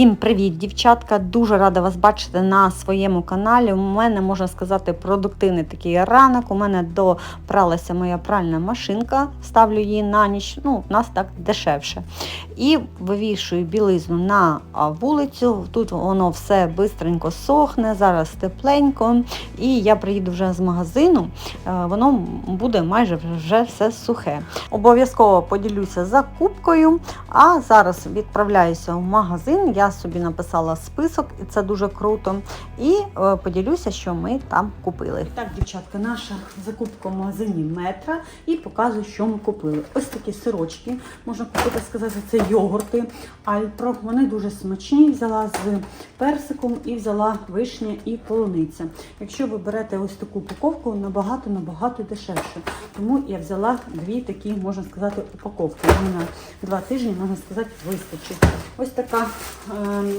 Всім привіт, дівчатка! Дуже рада вас бачити на своєму каналі. У мене можна сказати продуктивний такий ранок. У мене допралася моя пральна машинка, ставлю її на ніч. Ну, у нас так дешевше. І вивішую білизну на вулицю. Тут воно все бистренько сохне, зараз тепленько. І я приїду вже з магазину. е, Воно буде майже вже все сухе. Обов'язково поділюся закупкою. А зараз відправляюся в магазин. Я собі написала список, і це дуже круто. І е, поділюся, що ми там купили. Так, дівчатка, наша закупка в магазині метра і показую, що ми купили. Ось такі сирочки, можна купити сказати, це йогурти Альпро. Вони дуже смачні. Взяла з персиком і взяла вишня і полуниця. Якщо ви берете ось таку упаковку, набагато набагато дешевше. Тому я взяла дві такі, можна сказати, упаковки. На два тижні, можна сказати, вистачить. Ось така,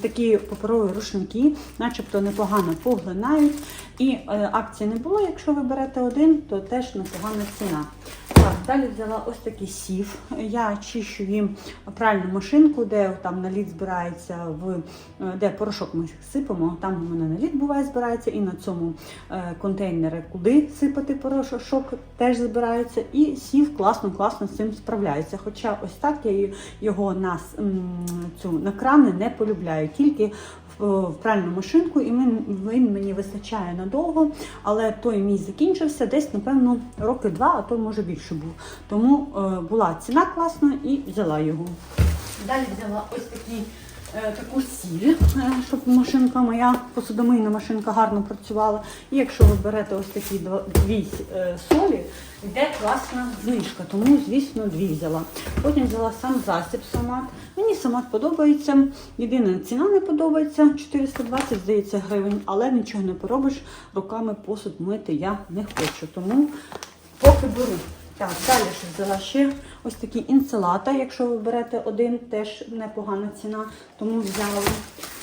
такі паперові рушники, начебто непогано поглинають. І е, акції не було. Якщо ви берете один, то теж непогана ціна. Так, далі взяла ось такий сів. Я чищу їм пральну машинку, де там наліт збирається в е, де порошок ми сипемо. Там у мене наліт буває збирається, і на цьому е, контейнері, куди сипати порошок, теж збирається. І сів класно, класно з цим справляється. Хоча ось так я його на цю на крани не полюбляю, тільки в, в пральну машинку, і він, мені вистачає надовго, але той мій закінчився десь, напевно, роки два, а то може більше було. Тому е, була ціна класна і взяла його. Далі взяла ось такі, е, таку сіль, е, щоб машинка моя, посудомийна машинка гарно працювала. І якщо ви берете ось такі дві е, солі, йде класна знижка, тому, звісно, дві взяла. Потім взяла сам засіб самат. Мені самат подобається. Єдина ціна не подобається 420, здається, гривень, але нічого не поробиш. Руками посуд мити я не хочу. Тому поки беру. Так, далі ще взяла ще ось такі інсалата. Якщо ви берете один, теж непогана ціна, тому взяла.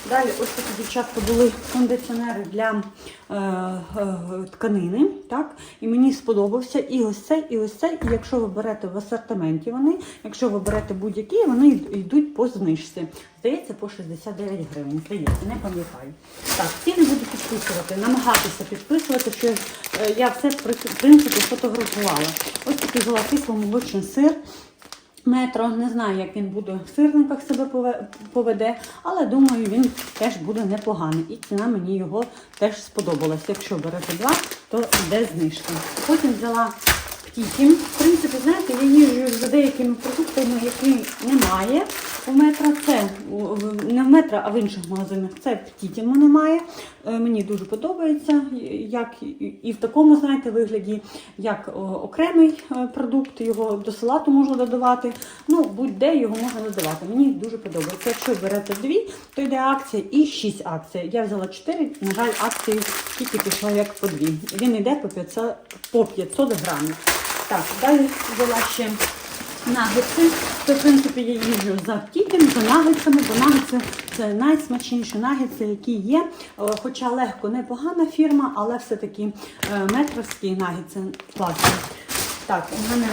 Далі ось такі дівчатка були кондиціонери для е, е, тканини. Так? І мені сподобався і ось цей, і ось цей. І якщо ви берете в асортименті вони, якщо ви берете будь-які, вони йдуть по знижці. Здається, по 69 гривень. Здається, не пам'ятаю. Так, ці не буду підписувати, намагатися підписувати, що е, я все в принципі фотографувала. Ось такий взяла кисломолочний сир. Метро, не знаю, як він буде в сирниках себе поведе, але думаю, він теж буде непоганий. І ціна мені його теж сподобалась. Якщо берете два, то йде знижка. Потім взяла птіхін. В принципі, знаєте, я їжджу за деякими продуктами, які немає. У метро це не в метро, а в інших магазинах це в Тітіму немає. Е, Мені дуже подобається, як і- в такому, знаєте, вигляді, як окремий е, продукт, його до салату можна додавати. Ну, будь-де його можна додавати. Мені дуже подобається. Якщо берете дві, то йде акція і шість акцій. Я взяла чотири, на жаль, акції тільки пішла як по дві. Він йде по 500, по 500 грамів. Так, далі взяла ще нагетси. То, в принципі, я їжджу за птітем, за нагетсами, бо нагетси це найсмачніші нагетси, які є. Е, Хоча легко непогана фірма, але все-таки е, метровські нагетси класні. Так, у мене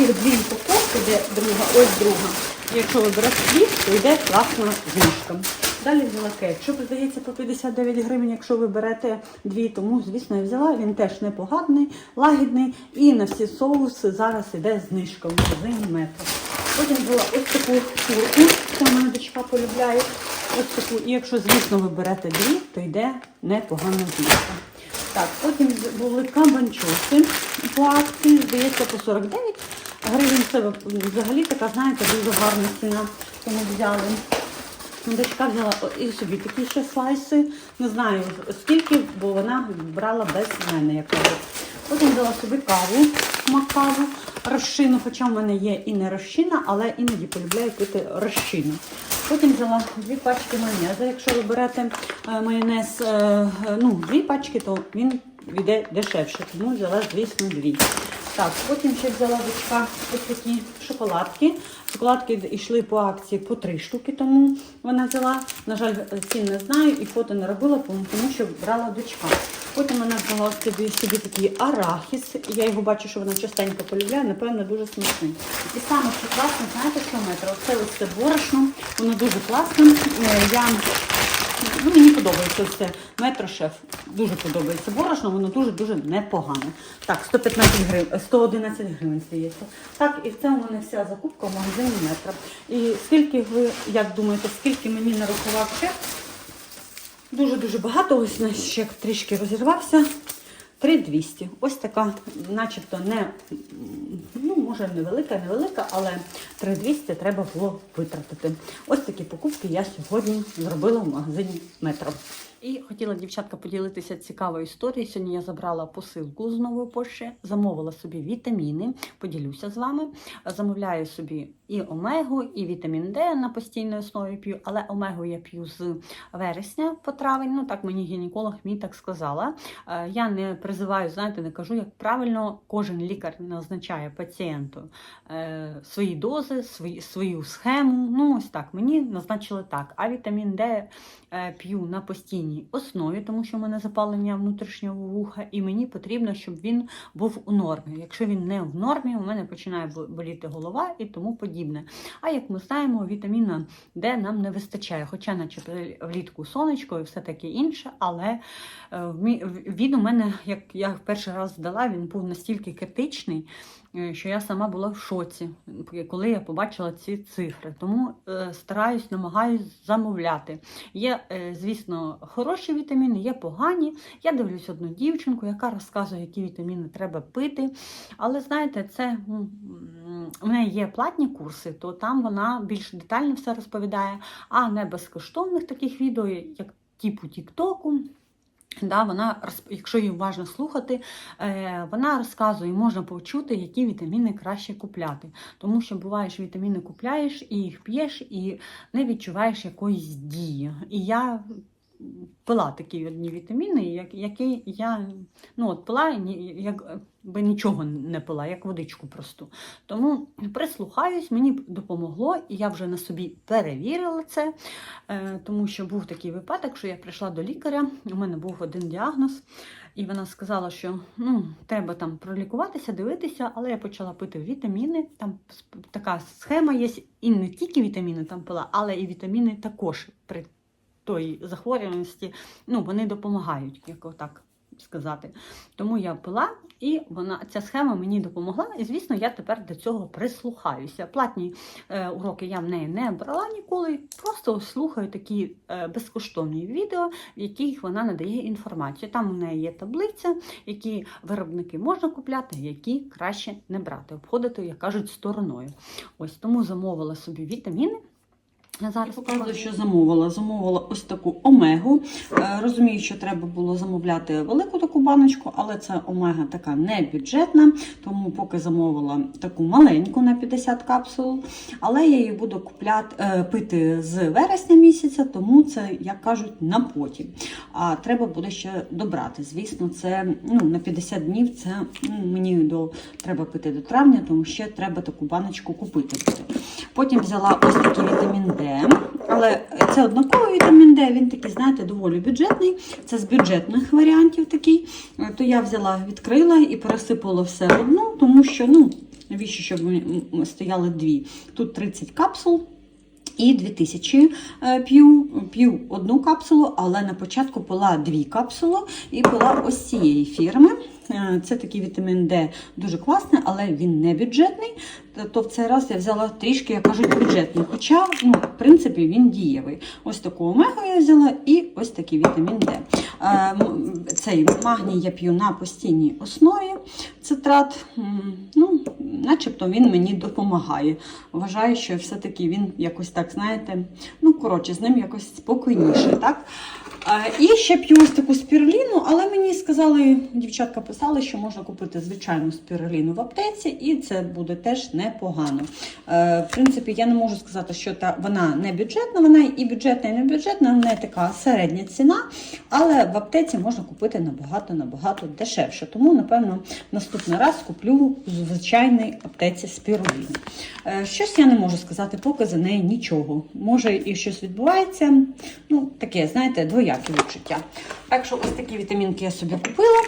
їх дві упаковки, де друга, ось друга. Якщо дві, то йде класна знижка. Далі взяла кетчуп, здається, по 59 гривень, якщо ви берете дві, тому, звісно, я взяла. Він теж непоганий, лагідний. І на всі соуси зараз іде знижка в магазині метро. Потім взяла ось таку курку, це моя дочка полюбляє. Ось таку. І якщо, звісно, ви берете дві, то йде непогана знижка. Так, потім були кабанчоси по акції, здається, по 49 гривень. Це взагалі така, знаєте, дуже гарна ціна, тому взяли. Дочка взяла і собі такі ще слайси. Не знаю скільки, бо вона брала без мене якогось. Потім взяла собі каву, макаву, розчину, хоча в мене є і не розчина, але іноді полюбляю пити розчину. Потім взяла дві пачки майонезу. Якщо ви берете е, майонез, е, е, ну, дві пачки, то він йде дешевше, тому взяла, звісно, дві. Так, потім ще взяла дочка ось такі шоколадки. Шоколадки йшли по акції по три штуки, тому вона взяла. На жаль, цін не знаю і фото не робила, тому що брала дочка. Потім вона взяла собі, собі такий арахіс. Я його бачу, що вона частенько полюбляє, напевно, дуже смачний. І саме що класно, знаєте, що метро? Оце ось це борошно, воно дуже класне. Е, Я Ну, мені подобається це метро шеф. Дуже подобається борошно, воно дуже-дуже непогане. Так, 115 гривень, 111 гривень здається. Так, і це у мене вся закупка в магазині метро. І скільки ви, як думаєте, скільки мені нарахував чек? Дуже-дуже багато. Ось наш чек трішки розірвався. 3200. Ось така, начебто, не, ну, може, невелика, невелика, але 3200 треба було витратити. Ось такі покупки я сьогодні зробила в магазині Метро. І хотіла дівчатка поділитися цікавою історією. Сьогодні я забрала посилку з нової пошти, замовила собі вітаміни, поділюся з вами. Замовляю собі і омегу, і вітамін Д на постійній основі п'ю, але омегу я п'ю з вересня по травень. Ну так мені гінеколог мій так сказала. Е, Я не призиваю, знаєте, не кажу, як правильно кожен лікар назначає пацієнту е, свої дози, свої, свою схему. Ну, ось так, мені назначили так. А вітамін Д е, п'ю на постійній основі, тому що в мене запалення внутрішнього вуха, і мені потрібно, щоб він був у нормі. Якщо він не в нормі, у мене починає боліти голова і тому подібне. А як ми знаємо, вітаміна Д нам не вистачає, хоча, начебто, влітку сонечко і все таке інше, але е, він у мене, як я перший раз здала, він був настільки критичний, що я сама була в шоці, коли я побачила ці цифри. Тому е, стараюсь, намагаюсь замовляти. Є, е, звісно, хороші вітаміни, є погані. Я дивлюсь одну дівчинку, яка розказує, які вітаміни треба пити. Але знаєте, це м, неї є платні курси, то там вона більш детально все розповідає, а не безкоштовних таких відео, як типу Тіктоку. Да, вона, якщо її уважно слухати, е, вона розказує, можна почути, які вітаміни краще купляти. Тому що буває, що вітаміни купляєш і їх п'єш, і не відчуваєш якоїсь дії. І я пила такі одні вітаміни, як- які я ну, от пила, і ні- як би нічого не пила, як водичку просту. Тому прислухаюсь, мені допомогло, і я вже на собі перевірила це, е, тому що був такий випадок, що я прийшла до лікаря, у мене був один діагноз, і вона сказала, що ну, треба там пролікуватися, дивитися, але я почала пити вітаміни. Там така схема є, і не тільки вітаміни там пила, але і вітаміни також той захворюваності, ну, вони допомагають, як отак сказати. Тому я пила, і вона ця схема мені допомогла. І звісно, я тепер до цього прислухаюся. Платні е, уроки я в неї не брала ніколи. Просто слухаю такі е, безкоштовні відео, в яких вона надає інформацію. Там у неї є таблиця, які виробники можна купляти, які краще не брати, обходити, як кажуть, стороною. Ось тому замовила собі вітаміни. Я зараз показую, що замовила. Замовила ось таку омегу. Е, Розумію, що треба було замовляти велику таку баночку, але це омега така не бюджетна, тому поки замовила таку маленьку на 50 капсул. Але я її буду купляти, е, пити з вересня місяця, тому це, як кажуть, на потім. А треба буде ще добрати. Звісно, це ну, на 50 днів це ну, мені до, треба пити до травня, тому ще треба таку баночку купити. Потім взяла ось такий вітамін Д. Але це однаковий вітамін Д, він такий, знаєте, доволі бюджетний. Це з бюджетних варіантів такий. Е, То я взяла, відкрила і пересипала все в одну, тому що, ну, навіщо, щоб стояли дві. Тут 30 капсул. І 2000 е, п'ю, п'ю одну капсулу, але на початку пила дві капсули і пила ось цієї фірми. Е, Це такий вітамін Д дуже класний, але він не бюджетний. Т- То в цей раз я взяла трішки, як кажуть, бюджетний. Хоча, ну, в принципі, він дієвий. Ось таку омегу я взяла і ось такий вітамін Д. Е, Цей магній я п'ю на постійній основі. Цитрат, ну, начебто він мені допомагає. Вважаю, що все-таки він якось так, знаєте, ну, коротше, з ним якось спокійніше, так? І ще п'ю ось таку спіруліну, але мені сказали, дівчатка писали, що можна купити звичайну спіруліну в аптеці, і це буде теж непогано. Е, В принципі, я не можу сказати, що та, вона не бюджетна, вона і бюджетна, і не бюджетна, не така середня ціна, але в аптеці можна купити набагато-набагато дешевше. Тому, напевно, наступний раз куплю в звичайній аптеці спіруліну. Е, Щось я не можу сказати, поки за неї нічого. Може і щось відбувається. Ну, таке, знаєте, двояке. Ніякі відчуття. Так що ось такі вітамінки я собі купила.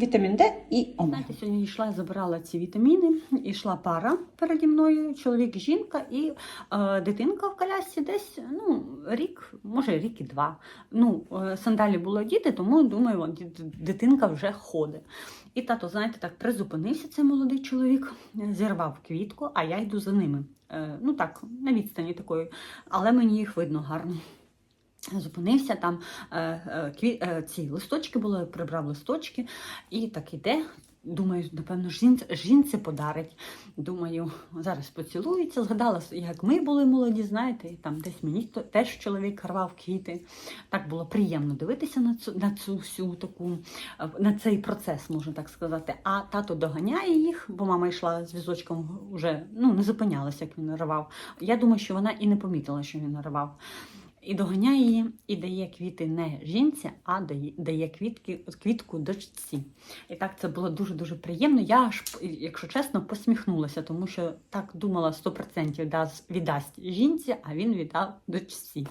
Вітамін Д і омега. Знаєте, сьогодні йшла, забирала ці вітаміни. Ішла пара переді мною, чоловік, жінка і е, дитинка в колясці десь ну, рік, може рік і два. Ну, е, сандалі було діти, тому думаю, дитинка вже ходить. І тато, знаєте, так призупинився цей молодий чоловік, зірвав квітку, а я йду за ними. Е, ну так, на відстані такої, але мені їх видно гарно. Зупинився там е, е, кві, е, ці листочки були, прибрав листочки і так іде. Думаю, напевно, жінці, подарить. Думаю, зараз поцілується. Згадала, як ми були молоді, знаєте, і там десь мені теж чоловік рвав квіти. Так було приємно дивитися на цю, на цю всю таку, на цей процес, можна так сказати. А тато доганяє їх, бо мама йшла з візочком вже ну, не зупинялася, як він рвав. Я думаю, що вона і не помітила, що він рвав. І доганяє її, і дає квіти не жінці, а дає, дає квітки, квітку дочці. І так це було дуже-дуже приємно. Я аж, якщо чесно, посміхнулася, тому що так думала 100% дасть, віддасть жінці, а він віддав дочці.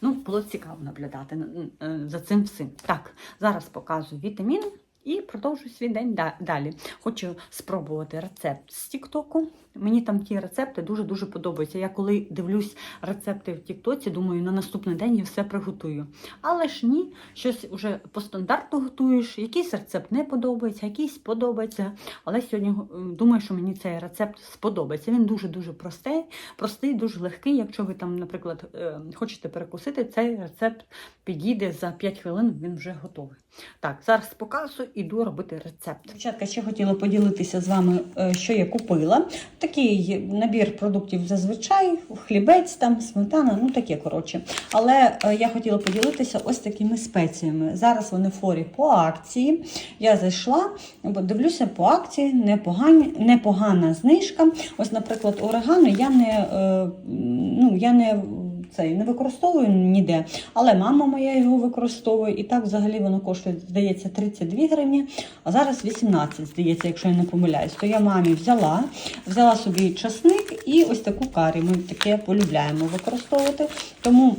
Ну, було цікаво наблюдати е, за цим всім. Так, зараз показую вітаміни. І продовжую свій день далі. Хочу спробувати рецепт з Тіктоку. Мені там ті рецепти дуже-дуже подобаються. Я коли дивлюсь рецепти в Тіктоці, думаю, на наступний день я все приготую. Але ж ні, щось вже по стандарту готуєш, якийсь рецепт не подобається, якийсь подобається. Але сьогодні е, думаю, що мені цей рецепт сподобається. Він дуже-дуже простий, простий, дуже легкий. Якщо ви там, наприклад, е, хочете перекусити, цей рецепт підійде за 5 хвилин, він вже готовий. Так, зараз показую, іду робити рецепт. Дівчатка, ще хотіла поділитися з вами, е, що я купила. Такий набір продуктів зазвичай, хлібець, там, сметана, ну таке коротше. Але е, я хотіла поділитися ось такими спеціями. Зараз вони в форі по акції. Я зайшла, дивлюся по акції, непогані, непогана знижка. Ось, наприклад, орегано я не, е, ну, я не цей не використовую ніде, але мама моя його використовує, і так взагалі воно коштує, здається, 32 гривні, а зараз 18, здається, якщо я не помиляюсь. То я мамі взяла, взяла собі часник і ось таку карі. Ми таке полюбляємо використовувати. Тому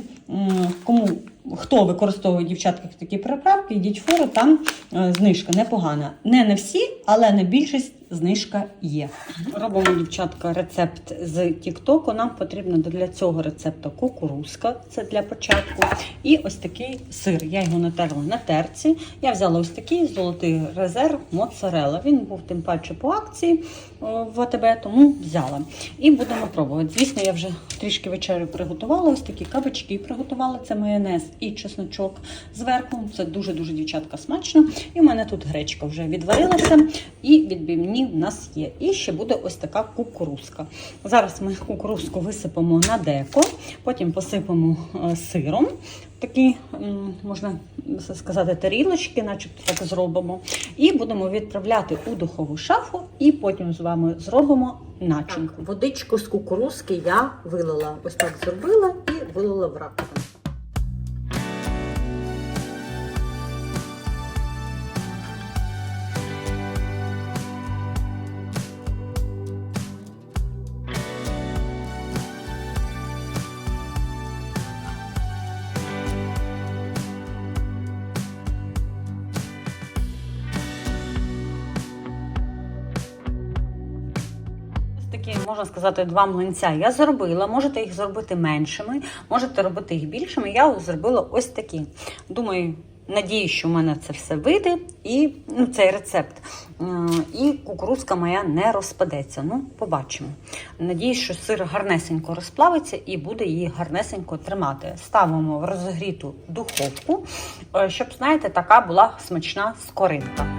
кому хто використовує дівчатка такі приправки, йдіть фору, там е, знижка непогана. Не на всі, але на більшість знижка є. Робимо, дівчатка, рецепт з Тіктоку. Нам потрібно для цього рецепту кукурузка, це для початку. І ось такий сир. Я його натерла на терці. Я взяла ось такий золотий резерв моцарелла. Він був тим паче по акції в АТБ, тому взяла. І будемо пробувати. Звісно, я вже трішки вечерю приготувала. Ось такі кабачки приготувала. Це майонез і чесночок зверху. Це дуже-дуже дівчатка смачно. І в мене тут гречка вже відварилася, і відбивні в нас є. І ще буде ось така кукурузка. Зараз ми кукурузку висипемо на деко, потім посипемо е, сиром. Такі, можна сказати, тарілочки, начебто так зробимо. І будемо відправляти у духову шафу, і потім з вами зробимо начинку. Водичку з кукурузки я вилила. Ось так зробила і вилила в раковину. Можна сказати, два млинця я зробила. Можете їх зробити меншими, можете робити їх більшими. Я зробила ось такі. Думаю, надію, що в мене це все вийде. І ну, цей рецепт. Е, І кукурузка моя не розпадеться. Ну, побачимо. Надіюсь, що сир гарнесенько розплавиться і буде її гарнесенько тримати. Ставимо в розігріту духовку, е, щоб, знаєте, така була смачна скоринка.